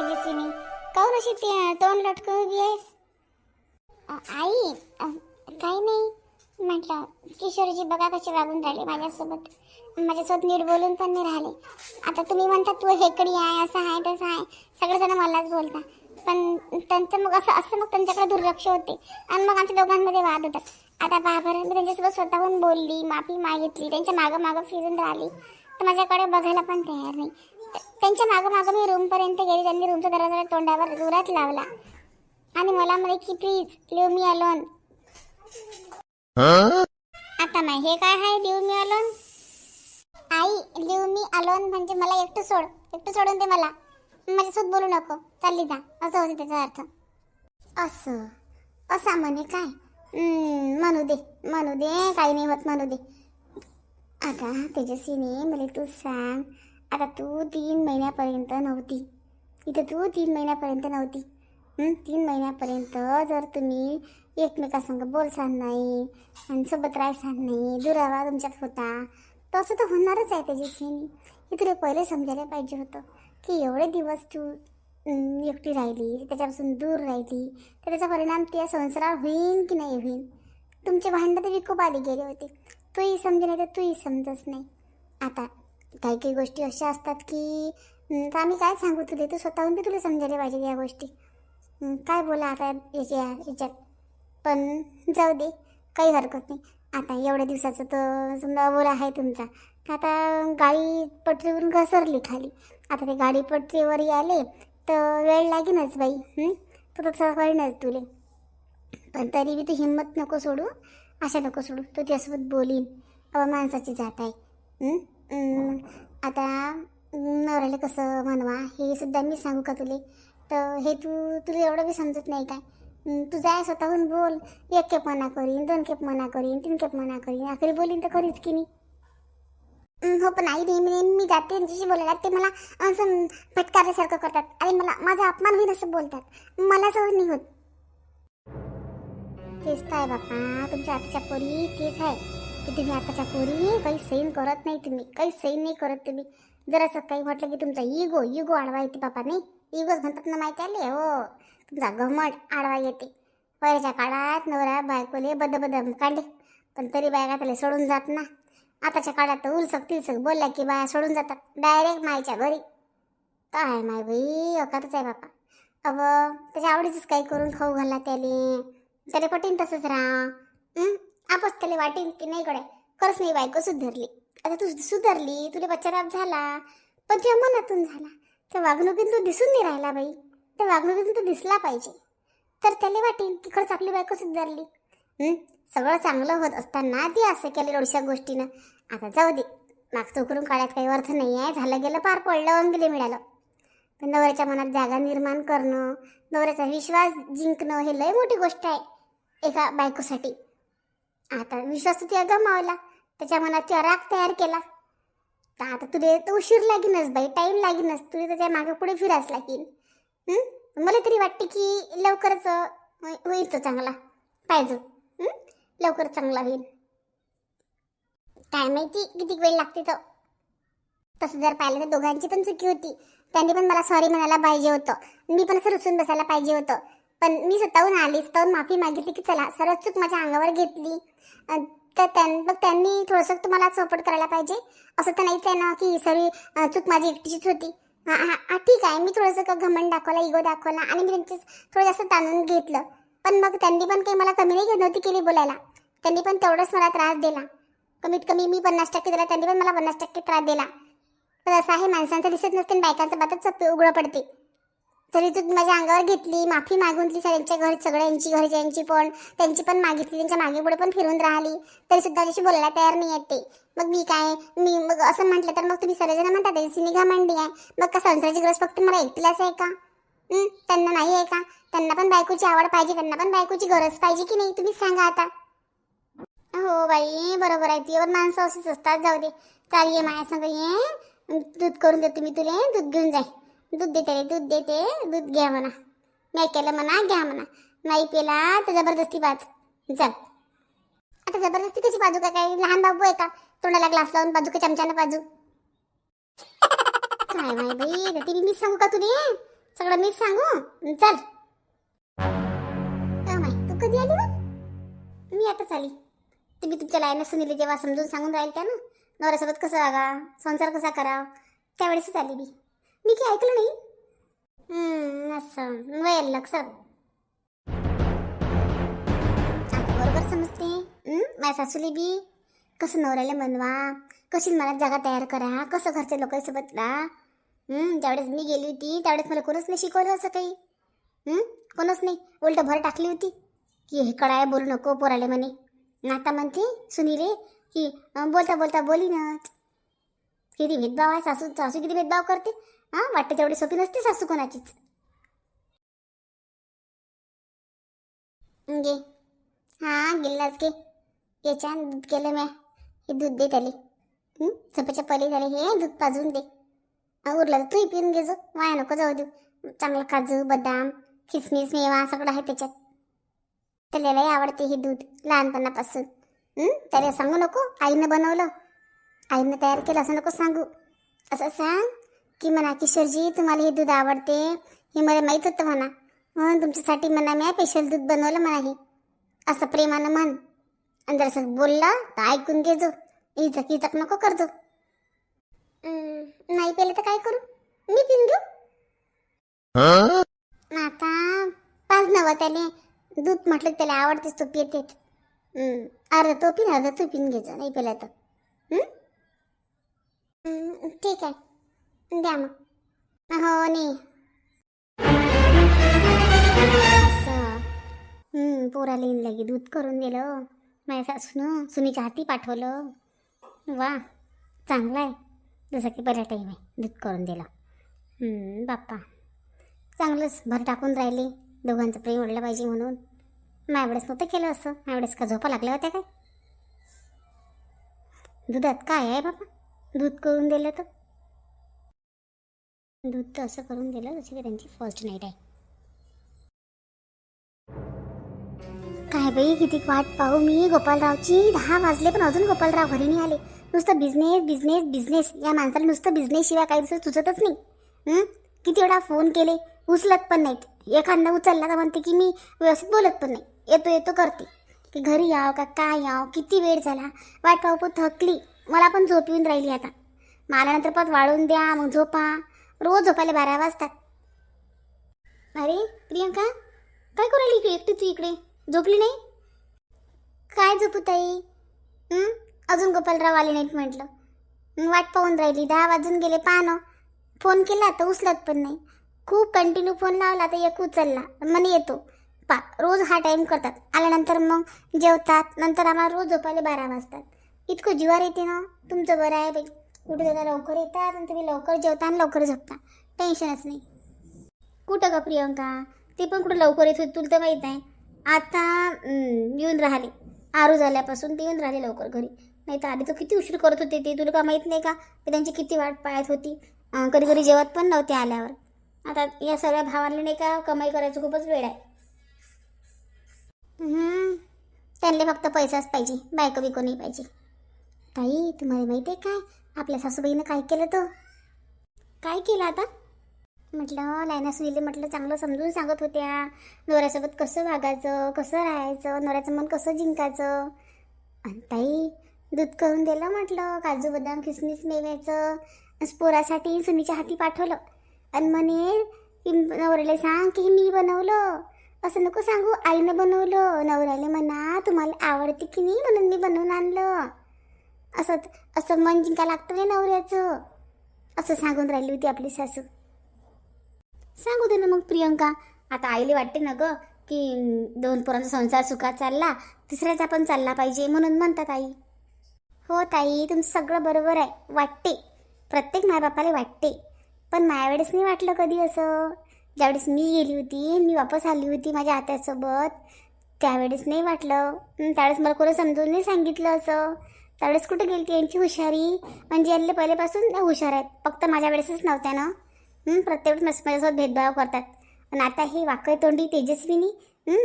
तेजस्विनी काऊन अशी ते तोंड लटकून उभी आहेस? आई काही नाही. म्हटलं किशोरजी बघा कसे वागून राहिले माझ्यासोबत. माझ्यासोबत नीट बोलून पण नाही राहिले. आता तुम्ही म्हणता तू हेकडी आहे असं आहे तसं आहे. सगळेजण मलाच बोलता पण त्यांचं मग असं असं मग त्यांच्याकडे दुर्लक्ष होते. आणि मग आमच्या दोघांमध्ये वाद होतात. आता पहा बरं मी त्यांच्यासोबत स्वतःहून बोलली माफी मागितली त्यांच्या मागं मागं फिरून राहिली. तर माझ्याकडे बघायला पण तयार नाही. त्यांच्या मागं मागं मी रूमपर्यंत गेली. त्यांनी रूमचा दरवाजा तोंडावर जोरात लावला. आणि मला म्हणे की प्लीज लिव मी अलोन आता नाही हे काय आहे लिव मी अलोन आई लिव मी अलोन म्हणजे मला एकटं सोड. एकटं सोडून दे मला. माझ्यासोबत बोलू नको. चालली जा. असं होते त्याचा अर्थ. असं. असा म्हणे काय? म्हणू दे. म्हणू दे. काही नाही होत म्हणू दे. आता तेजस्वीने मला तू सांग. आता तू तीन महिन्यापर्यंत नव्हती. इथं तू तीन महिन्यापर्यंत नव्हती. तीन महिन्यापर्यंत जर तुम्ही एकमेकासंग बोलसान नाही आणि सोबत राहसान नाही दुरावा तुमच्यात होता तसं तर होणारच आहे त्याच्याशी. हे तुला पहिले समजायला पाहिजे होतं की एवढे दिवस तू एकटी राहिली त्याच्यापासून दूर राहिली तर त्याचा परिणाम त्या संसारावर होईल की नाही होईल तुमचे भांडणं तर विकोप आले गेले होते. तूही समजे नाही तर तूही समजत नाही. आता काही काही गोष्टी अशा असतात की आम्ही काय सांगू तुले? तू स्वतःहून बी तुला समजायला पाहिजे या गोष्टी. काय बोला आता याच्या याच्यात? पण जाऊ दे काही हरकत नाही. आता एवढ्या दिवसाचं तर समजा अबोल आहे तुमचा. तर आता गाडी पटरीवरून घसरली खाली. आता ते गाडी पटरीवर आले तर वेळ लागेनच बाई. तू तर तसं कळणच तुले. पण तरी बी तू हिंमत नको सोडू. अशा नको सोडू. तू त्यासोबत बोलीन. अव माणसाची जात आहे. आता हं, नवऱ्याला कसं म्हणवा हे सुद्धा मी सांगू का तुले? तर हे तू तुला एवढं बी समजत नाही काय? तू जाय स्वतःहून बोल. एक खेप मना करीन दोन खेप मना करीन तीन खेप मना करीन. आखरी बोलीन तर खरीच की नाही? हो पण आई नेहमी नेहमी मी जाते त्यांच्याशी बोलायला ते मला असं फटकारल्यासारखं करतात. आणि मला माझा अपमान होईल असं बोलतात. मला सहन नाही होत. तेच तर आहे बापा तुमच्या आताच्या पोरी तेच आहे. की तुम्ही आताच्या पोरी काही सैन करत नाही तुम्ही काही सैन नाही करत तुम्ही. जर असं काही म्हटलं की तुमचा इगो इगो आडवा येते बापा नाही? इगोच म्हणतात ना माहिती आले? हो. तुमचा घमट आडवा येते. पहिल्याच्या काळात नवरा बायकोले बद बद काढले पण तरी बायका त्याला सोडून जात ना. आताच्या काळात तर उलसक तिलसक बोलल्या की बाया सोडून जातात डायरेक्ट मायच्या घरी. काय माय बाई अकातच आहे बापा. अव त्याच्या आवडीचंच काही करून खाऊ घाला त्याले. त्याला पटेन तसंच राहा. आपच त्याला वाटेन की नाही कडे खरंच नाही बायको सुधरली. आता तू सुधारली तुला बच्चाराप झाला पण तुझ्या मनातून झाला. त्या वागणुकीतून तू दिसून नाही राहिला बाई. त्या वागणुकीतून तू दिसला पाहिजे. तर त्याला वाटेल की खरंच आपली बायको सुधारली. सगळं चांगलं होत असताना ती असं केलं एवढ्या गोष्टीनं. आता जाऊ दे. मागचं उकरून काळ्यात काही अर्थ नाही आहे. झालं गेलं पार पडलं अंगले मिळालं. पण नवऱ्याच्या मनात जागा निर्माण करणं नवऱ्याचा विश्वास जिंकणं हे लय मोठी गोष्ट आहे. एका बायकोसाठी. आता विश्वास तर गमावला. त्याच्या मनात तुला राग तयार केला. तर आता तुला तर उशीर लागीनच बाई टाईम लागीनच. तुला त्याच्यामागे पुढे फिरायच लागेल मला तरी वाटते की लवकरच होईल तो चांगला. पाहिजे लवकर चांगला होईल. काय माहिती किती वेळ लागते तो. तसं जर पाहिलं तर दोघांची पण चुकी होती. त्यांनी पण मला सॉरी म्हणायला पाहिजे होतं. मी पण असं रुसून बसायला पाहिजे होतं. पण मी स्वतःहून आली स्वतःहून माफी मागितली की चला सर्व चूक माझ्या अंगावर घेतली. तर त्यां मग त्यांनी थोडंसं तुम्हाला सपोर्ट करायला पाहिजे. असं तर नाहीच आहे ना की सर्व चूक माझी एकटीचीच होती. हां हां हां ठीक आहे. मी थोडंसं का घमंड दाखवला इगो दाखवला आणि मी त्यांचे थोडं जास्त ताणून घेतलं. पण मग त्यांनी पण काही मला कमी नाही नव्हती केली बोलायला. त्यांनी पण तेवढंच मला त्रास दिला. कमीत कमी मी पन्नास टक्के दिला त्यांनी पण मला पन्नास टक्के त्रास दिला. पण असं आहे माणसांचं दिसत नसते बायकांचं बातच उघडं पडते. तरी तू माझ्या अंगावर घेतली माफी मागून सगळ्यांच्या घर सगळ्यांची घरच्यांची पण त्यांची पण मागितली त्यांच्या मागे पुढे पण फिरून राहिली. तरी सुद्धा त्याशी बोलायला तयार नाही येते मग मी काय मी मग असं म्हटलं तर मग तुम्ही सर्वजण म्हणता त्याची निघा मांडी आहे. मग का संसाराची गरज फक्त मला एकटीलाच आहे का? त्यांना नाही आहे का? त्यांना पण बायकोची आवड पाहिजे त्यांना पण बायकोची गरज पाहिजे की नाही? तुम्हीच सांगा आता. हो बाई बरोबर आहे. तुझ्यावर माणसं अशीच असतात. जाऊ दे. चाल ये माझ्या संग ये. दूध करून देतो मी तुला. दूध घेऊन जाय. दूध देते रे दूध देते. दूध घ्या म्हणा. नाही केलं म्हणा घ्या म्हणा. नाही पेला तर जबरदस्ती पाच चल. आता जबरदस्ती कशी बाजू का काय? लहान बाबू आहे का? तोंडाला ग्लास लावून बाजू का चमच्यानं बाजू? काय माय बाई ती मी सांगू का तुला? सगळं मीच सांगू? चल. माय तू कधी आली मग? मी आताच आली. तुम्ही तुमच्या लाईनं सुनील जेव्हा समजून सांगून राहील त्या ना नवऱ्यासोबत कसं वागा संसार कसा करा त्यावेळेसच आली मी. मी काय ऐकलं नाही? हम्म, असं. वेल लक्षात. आता बरोबर समजते. हं? माझ्या सासूली बी. कसं नवऱ्याला बनवा कशी मला जागा तयार करा कसं घरच्या लोकांसोबत राहा ज्यावेळेस मी गेली होती त्यावेळेस मला कोणच नाही शिकवलं असं काही. कोणच नाही. उलट भर टाकली होती. की हे कडाय बोलू नको पोराले म्हणे. आणि आता म्हणते सुनीले की अं, बोलता बोलता बोलीनच. किती भेदभाव आहे सासू सासू किती भेदभाव करते. हां वाटतं तेवढी सोपी नसते सासू कोणाचीच. घे. हां गेलाच गे याच्यान दूध केलं म्या. हे दूध दे त्याले. हं? पली पहिले झाले. हे दूध पाजून दे. उरलं तर तूही पिऊन घे जो. वाया नको जाऊ देऊ. चांगलं काजू बदाम किसमिस मेवा सगळं आहे त्याच्यात. त्याला लई आवडते हे दूध लहानपणापासून. त्याला सांगू नको. आईनं बनवलं. आईनं तयार केलं असं नको सांगू. असं सांग. की म्हणा किशोरजी तुम्हाला हे दूध आवडते? हे मला माहीत होतं म्हणा. म्हणून तुमच्यासाठी म्हणा मी स्पेशल दूध बनवलं म्हणा हे. असं प्रेमानं म्हण. आणि जर असं बोलला तर ऐकून घे जो. इचक इचक नको कर जो. हं, नाही पेले तर काय करू? मी पिऊन घेऊ आता पाच नवं त्याले दूध म्हटलं त्याला आवडतेच तो पितेच अर्ध तो पिन अर्ध तू पिन घ्यायचं नाही पेला तर. ठीक आहे. द्या मग. हो नाही असं. पोराला येईन लगे दूध करून दिलं. माझ्या सासून सुनीच्या हाती पाठवलं. वा चांगलं आहे. जसं की बऱ्या टाईम आहे दूध करून दिलं. बाप्पा. चांगलंच भर टाकून राहिले. दोघांचं प्रेम वाढलं पाहिजे म्हणून. माझ्यावेळेस नव्हतं केलं असं. माझ्यावेळेस का झोपा लागल्या होत्या काय? दुधात काय आहे बाबा दूध करून दिलं तर? दूध तर असं करून दिलं जशी की त्यांची फर्स्ट नाईट आहे. काय बाई किती वाट पाहू मी? गोपालरावची दहा वाजले पण अजून गोपालराव घरी नाही आले. नुसतं बिझनेस बिझनेस बिझनेस या माणसाला नुसतं बिझनेस शिवाय काही दुसरं सुचतच नाही. किती वेळा फोन केले उचलत पण नाहीत. एखादा उचलला तर म्हणते की मी व्यवस्थित बोलत पण नाही. येतो येतो करते. की घरी याव का काय याव? किती वेळ झाला? वाट पाहू पण थकली. मला पण झोप येऊन राहिली आता. मला नंतर परत वाळून द्या मग झोपा. रोज झोपायला बारा वाजतात अरे प्रियंका काय करू राहिली इकडे? एकटी तू इकडे. झोपली नाही? काय झोपू ताई? अजून गोपालराव आले नाहीत म्हटलं. वाट पाहून राहिली. दहा वाजून गेले पाहणं. फोन केला तर उचलत पण नाही. खूप कंटिन्यू फोन लावला तर एक उचलला. म्हणे येतो. पा रोज हा टाईम करतात. आल्यानंतर मग जेवतात. नंतर आम्हाला रोज झोपायला बारा वाजतात. इतकं जीवार येते ना. तुमचं बरं आहे बाई. कुठे दादा लवकर येतात आणि तुम्ही लवकर जेवता आणि लवकर झोपता. टेन्शनच नाही. कुठं का प्रियंका? ते पण कुठं लवकर येत होती तुला तर माहीत आहे. आता येऊन राहिले. आरू झाल्यापासून ते येऊन राहिले लवकर घरी. नाही तर आधी तर किती उशीर करत होते ते. तुला का माहीत नाही का? की त्यांची किती वाट पाहत होती. कधी कधी जेवत पण नव्हते आल्यावर. आता या सगळ्या भावांना नाही का कमाई करायचं खूपच वेळ आहे. त्यांना फक्त पैसाच पाहिजे. बायको बिको नाही पाहिजे. ताई तुम्हाला माहिती आहे काय? आपल्या सासूबाईनं काय केलं तर काय केलं आता? म्हटलं लायना सुईले म्हटलं चांगलं समजून सांगत होत्या. नवऱ्यासोबत कसं वागायचं कसं राहायचं नवऱ्याचं मन कसं जिंकायचं? आणि ताई दूध करून दिलं म्हटलं काजू बदाम किसमिस मेव्याचं स्पोरासाठी पोरासाठी सुनीच्या हाती पाठवलं. आणि म्हणे नवऱ्याला सांग की मी बनवलं. असं नको सांगू आईनं बनवलं. नवऱ्याला म्हणा तुम्हाला आवडते की नाही म्हणून मी बनवून आणलं. असं असं मन जिंका लागतं रे नवऱ्याचं. असं सांगून राहिली होती आपली सासू. सांगू दे ना मग प्रियंका. आता आईले वाटते ना ग की दोन पोरांचा संसार सुखात चालला तिसऱ्याचा पण चालला पाहिजे म्हणून म्हणतात आई. हो ताई तुमचं सगळं बरोबर आहे वाटते. प्रत्येक मायबापाला वाटते. पण माझ्यावेळेस नाही वाटलं कधी असं? ज्यावेळेस मी गेली होती मी वापस आली होती माझ्या आत्यासोबत त्यावेळेस नाही वाटलं. त्यावेळेस मला कोणी समजून नाही सांगितलं असं. त्यावेळेस कुठे गेली ती यांची हुशारी. म्हणजे यांना पहिल्यापासून हुशार आहेत. फक्त माझ्या वेळेसच नव्हत्या ना? प्रत्येक वेळेस माझ्यासोबत भेदभाव करतात. आणि आता हे वाकय तोंडी तेजस्विनी?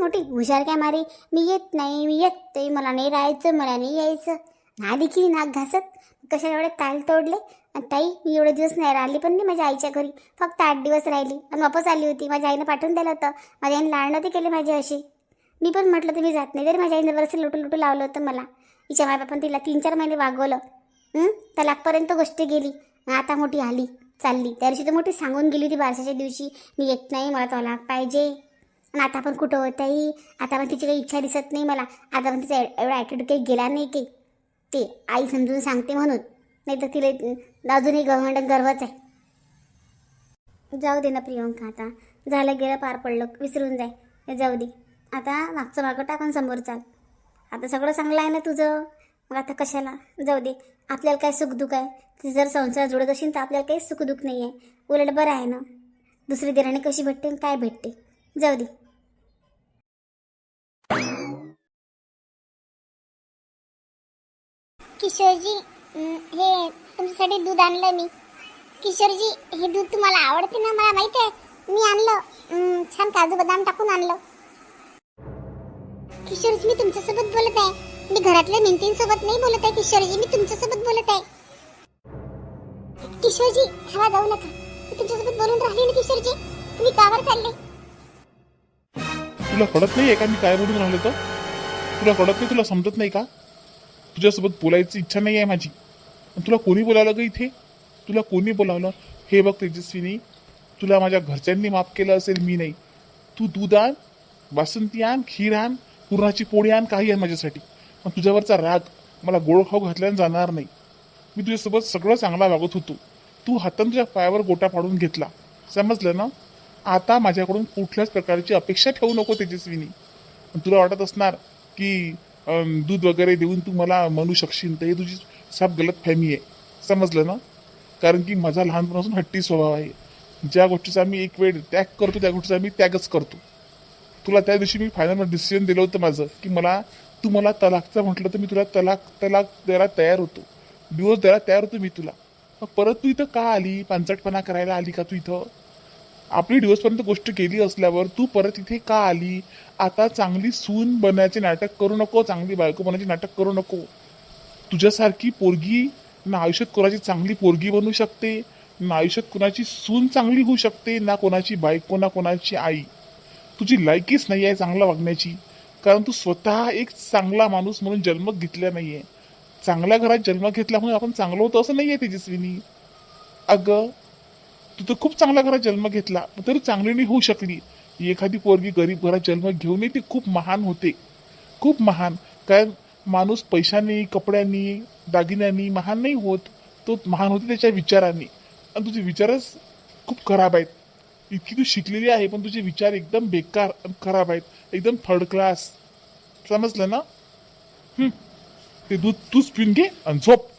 मोठी हुशार काय मारी? मी येत नाही मी येत मला नाही राहायचं मला नाही यायचं. ना देखील नाक घासत. कशा एवढे ताल तोडले? आणि ताई मी एवढे दिवस नाही राहिली पण नाही माझ्या आईच्या घरी. फक्त आठ दिवस राहिली. आणि वापस आली होती. माझ्या आईनं पाठवून दिलं होतं. माझ्या आईने लाडणं ते केले माझे असे. मी पण म्हटलं तुम्ही जात नाही. तरी माझ्या आईने बरंचसं लुटू लुटू लावलं होतं मला. तिच्या मायबापानं तिला तीन चार महिने वागवलं. हं? तलाकपर्यंत गोष्ट गेली. आता मोठी आली चालली. त्या दिवशी तर मोठी सांगून गेली होती बारशाच्या दिवशी मी येत नाही मला तलाक पाहिजे. आणि आता पण कुठं होताही आता पण तिची काही इच्छा दिसत नाही मला. आता पण तिचा एवढा ॲटिट्यूड काही गेला नाही की. ते आई समजून सांगते म्हणून. नाही तर तिला अजूनही गव्हर्मेंट गर्वच आहे. जाऊ दे ना प्रियंका आता. झालं गेलं पार पडलं विसरून जाय. जाऊ दे. आता मागचं मागं टाकून समोर चाल. आता सगळं चांगलं आहे ना तुझं? मग आता कशाला? जाऊ दे. आपल्याला काय सुखदुःख आहे? ती जर संसार जुडत असेल तर आपल्याला काही सुखदुःख नाही आहे उलट बरं आहे ना? दुसरी दिराणी कशी भेटते काय भेटते? जाऊ दे. किशोरजी हे तुमच्यासाठी दूध आणलं मी. किशोरजी हे दूध तुम्हाला आवडते ना? मला माहिती आहे. मी आणलं. छान काजू बदाम टाकून आणलं. किशोरजी मी तुमच्यासोबत बोलत आहे. मी घरातल्या मिंतींसोबत नाही बोलत आहे किशोरजी मी तुमच्यासोबत बोलत आहे. किशोरजी हवा जाऊ नका. मी तुमच्यासोबत बोलून राहिली ना किशोरजी? तुम्ही कावर चालले. तुला कळत नाही का मी काय बोलून राहिलो तर? तुला कळत नाही तुला समजत नाही का? तुझ्यासोबत बोलायची इच्छा नाही आहे माझी. तुला कोणी बोलावलं ग इथे? तुला कोणी बोलावलं? हे बघ तेजस्वीनी तुला माझ्या घरच्यांनी माफ केलं असेल मी नाही. तू दूध आण बासुंती आण खीर आण पुरणाची पोळी आण काही आहे माझ्यासाठी. पण तुझ्यावरचा राग मला गोड खाऊ घातल्याने जाणार नाही. मी तुझ्यासोबत सगळं चांगला वागत होतो. तू हातांच्या तुझ्या पायावर गोटा पाडून घेतला. समजलं ना? आता माझ्याकडून कुठल्याच प्रकारची अपेक्षा ठेवू नको तेजस्विनी. तुला वाटत असणार की दूध वगैरे देऊन तू मला म्हणू शकशील तर हे तुझी साफ गलत फॅमी आहे. समजलं ना? कारण की माझा लहानपणापासून हट्टी स्वभाव आहे. ज्या गोष्टीचा मी एक वेळ त्याग करतो त्या गोष्टीचा मी त्यागच करतो. तुला त्या दिवशी मी फायनल डिसिजन दिलं होतं माझं की मला तू मला तलाकचं म्हटलं तर मी तुला तलाक तलाक द्यायला तयार होतो. दिवस द्यायला तयार होतो मी तुला. मग परत तू इथं का आली? पांचटपणा करायला आली का तू इथं? आपली दिवसपर्यंत गोष्ट केली असल्यावर तू परत इथे का आली? आता चांगली सून बनायचे नाटक करू नको चांगली बायको बनायचे नाटक करू नको. तुझ्यासारखी पोरगी ना आयुष्यात कोणाची चांगली पोरगी बनू शकते ना आयुष्यात कोणाची सून चांगली होऊ शकते ना कोणाची बायको ना कोणाची आई. तुझी लायकीच नाही आहे चांगला वागण्याची. कारण तू स्वतः एक चांगला माणूस म्हणून जन्म घेतला नाही आहे चांगल्या घरात जन्म घेतला म्हणून आपण चांगलं होतं असं नाही आहे तेजस्विनी अगं तू तर खूप चांगल्या घरात जन्म घेतला तरी चांगली नाही होऊ शकली. एखादी पोरगी गरीब घरात जन्म घेऊनही ती खूप महान होते. खूप महान. कारण माणूस पैशाने कपड्यांनी दागिन्यांनी महान नाही होत. तो महान होते त्याच्या विचारांनी. आणि तुझे विचारच खूप खराब आहेत. इतकी तू शिकलेली आहे पण तुझे विचार एकदम बेकार आणि खराब आहेत. एकदम थर्ड क्लास समजलं ना? हं. ते दूध तूच पिऊन घे आणि झोप.